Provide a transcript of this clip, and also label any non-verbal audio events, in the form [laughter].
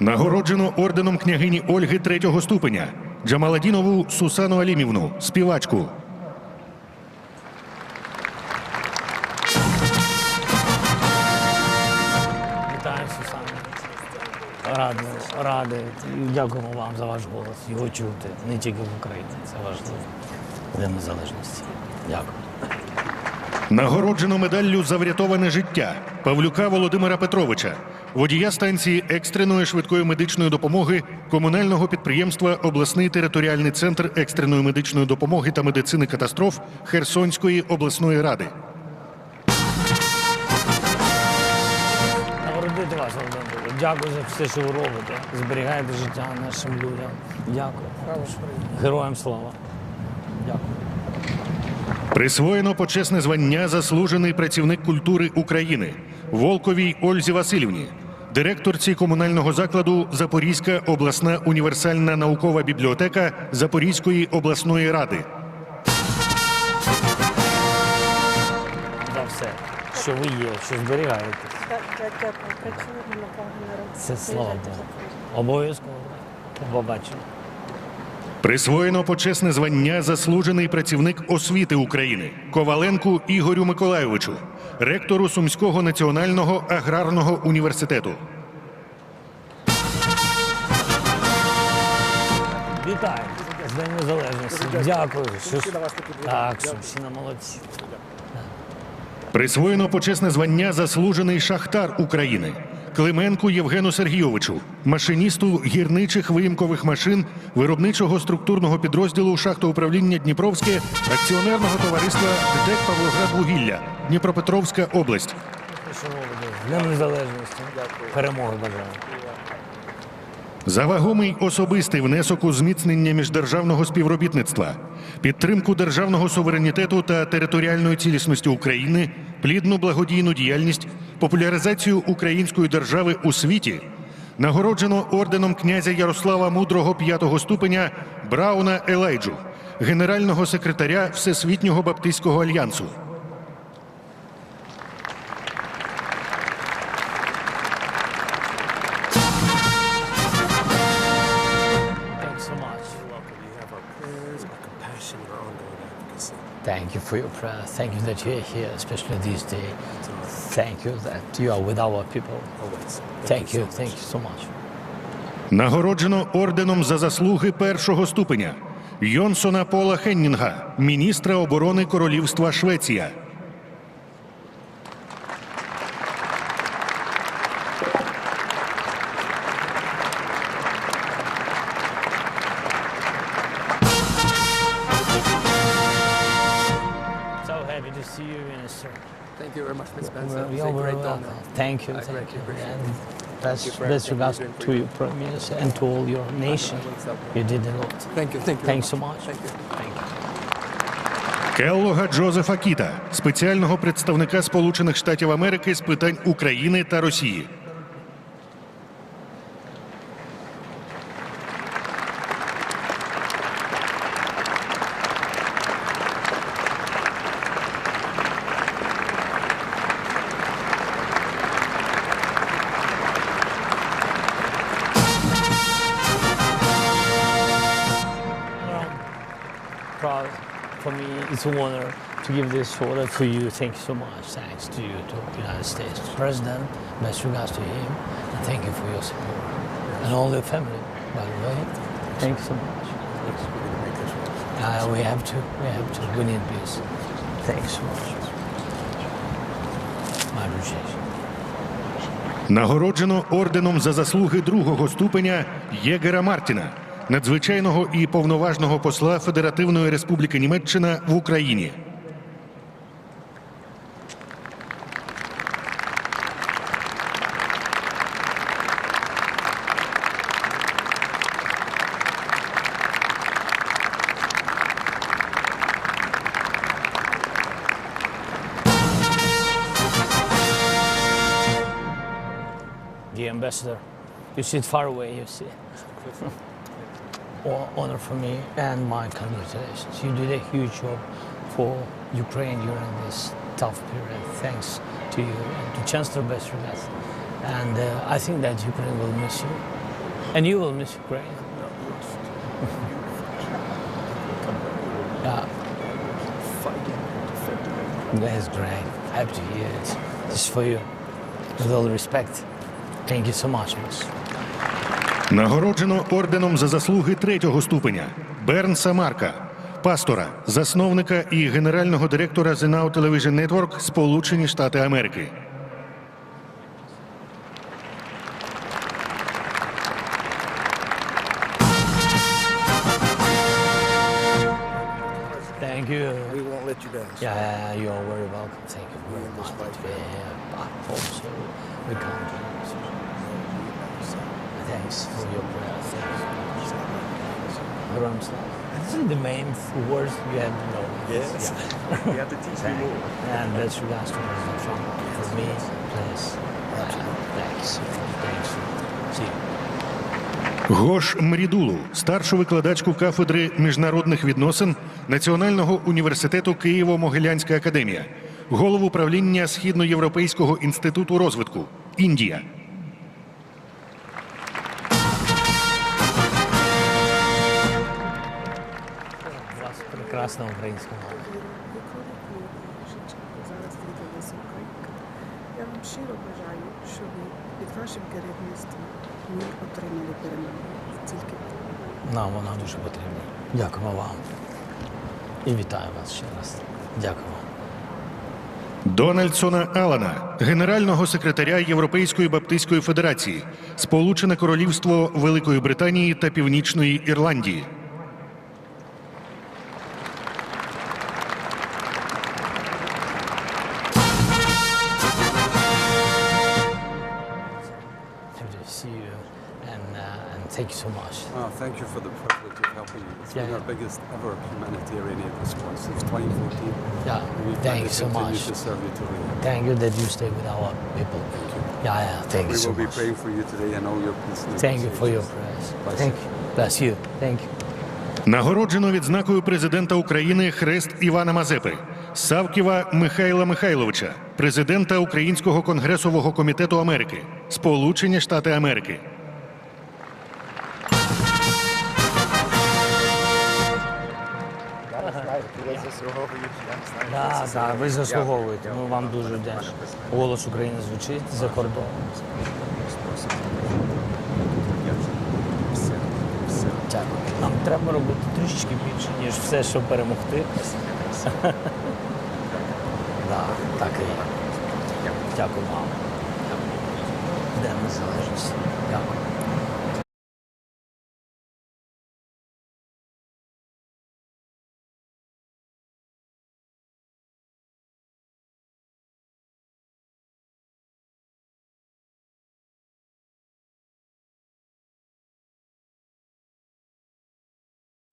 Нагороджено орденом княгині Ольги третього ступеня Джамаладінову Сусану Алімівну, співачку. Вітаю, Сусана. Радий, радий. Дякуємо вам за ваш голос. Його чути не тільки в Україні. Це важливо для незалежності. Дякую. Нагороджено медаллю за врятоване життя Павлюка Володимира Петровича, водія станції екстреної швидкої медичної допомоги комунального підприємства Обласний територіальний центр екстреної медичної допомоги та медицини катастроф Херсонської обласної ради. Нагородити вас, Володимир. Дякую за все, що ви робите. Зберігаєте життя нашим людям. Дякую. Героям слава. Дякую. Присвоєно почесне звання заслужений працівник культури України Волковій Ользі Васильівні, директорці комунального закладу Запорізька обласна універсальна наукова бібліотека Запорізької обласної ради. За все, що ви є, що зберігаєте. Так, так, дякую. Працюємо на благо. Це слава Богу. Обов'язково. Побачимо. Присвоєно почесне звання заслужений працівник освіти України Коваленку Ігорю Миколайовичу, ректору Сумського національного аграрного університету. Вітаю з День Незалежності. Дякую. Що... Так, Сумщина молодці. Присвоєно почесне звання заслужений шахтар України Клименку Євгену Сергійовичу, машиністу гірничих виїмкових машин виробничого структурного підрозділу шахтоуправління Дніпровське акціонерного товариства ДЕК Павлоград-Вугілля, Дніпропетровська область. Днем Незалежності. Перемоги бажаю. За вагомий особистий внесок у зміцнення міждержавного співробітництва, підтримку державного суверенітету та територіальної цілісності України, плідну благодійну діяльність, популяризацію української держави у світі, нагороджено орденом князя Ярослава Мудрого п'ятого ступеня Брауна Елайджу, генерального секретаря Всесвітнього Баптистського альянсу. Compassion, your ongoing advocacy. Thank you for your prayer. Thank you that you're here, especially these days. Thank you that you are with our people. Always. Thank you. Thank you so much. Нагороджено орденом за заслуги першого ступеня Йонсона Пола Хеннінга, міністра оборони Королівства Швеція. See you, Minister. Thank you very much, Ms. Spencer. Well, great honor. Thank you. I Thank you. And Thank best, you best regards to you. you, Prime Minister, and to all your nation. You did a lot. Thank you. Thank you. Thanks so much. Thank you. Thank you. Келлога Джозефа Кіта, спеціального представника Сполучених Штатів Америки з питань України та Росії. It's an honor to give this order to you. Thank you so much. Thanks to you, to the United States President. Best regards to him. And thank you for your support. And all your family, by the way. Thank you so much. Uh, we have to. We have to. We need peace. Thanks so much. My appreciation. Нагороджено орденом за заслуги другого ступеня Єгера Мартіна, надзвичайного і повноважного посла Федеративної Республіки Німеччина в Україні. ambassador. You sit far away, you see. Hon- Honor for me and my congratulations. You did a huge job for Ukraine during this tough period. Thanks to you and to Chancellor Bestrogaz. And uh, I think that Ukraine will miss you. And you will miss Ukraine. [laughs] yeah, that's great. Happy to hear it. This is for you. With all respect. Thank you so much, miss. Нагороджено орденом за заслуги третього ступеня Бернса Марка, пастора, засновника і генерального директора The Now Television Network Сполучені Штати Америки. Thank you. We won't let you down. Yeah, yeah, you are very welcome. Thank you very much. We come to you. Thanks for your prayer. Thanks. Ram This is the main words you have to know. Yes. Yeah. [laughs] You have to teach me more. And best regards to President Trump. For me, please. Thanks. Thanks. See you. Гош Мрідулу, старшу викладачку кафедри міжнародних відносин Національного університету Києво-Могилянська академія, голову правління Східноєвропейського інституту розвитку Індія. Прекрасна українська мова. Зараз трудилася Українка. Я вам щиро бажаю, щоб під вашим керівництвом ми отримали перемогу. Тільки Нам вона дуже потрібна. Дякуємо вам. І вітаю вас ще раз. Дякую вам. Дональдсона Алана, генерального секретаря Європейської Баптистської Федерації, Сполучене Королівство Великої Британії та Північної Ірландії. Thank you so much. Oh, thank you for the privilege of helping you. It's yeah, been Yeah. our biggest ever humanitarian aid response since 2014. Yeah, we've thank you so much. to serve you end. Thank you that you stay with our people. Thank you. Yeah, yeah, thank We you so will be much. praying for you today and all your peace. Thank you for your prayers. Bless Thank you. you. Bless you. Thank you. Нагороджено відзнакою президента України Хрест Івана Мазепи, Савківа Михайла Михайловича, президента Українського конгресового комітету Америки, Сполучені Штати Америки. Да, да, ви заслуговуєте. Ми вам дуже вдячні. Голос України звучить за кордоном. Дякую. Нам треба робити трішечки більше, ніж все, щоб перемогти. Так і є. Дякую вам. День незалежності.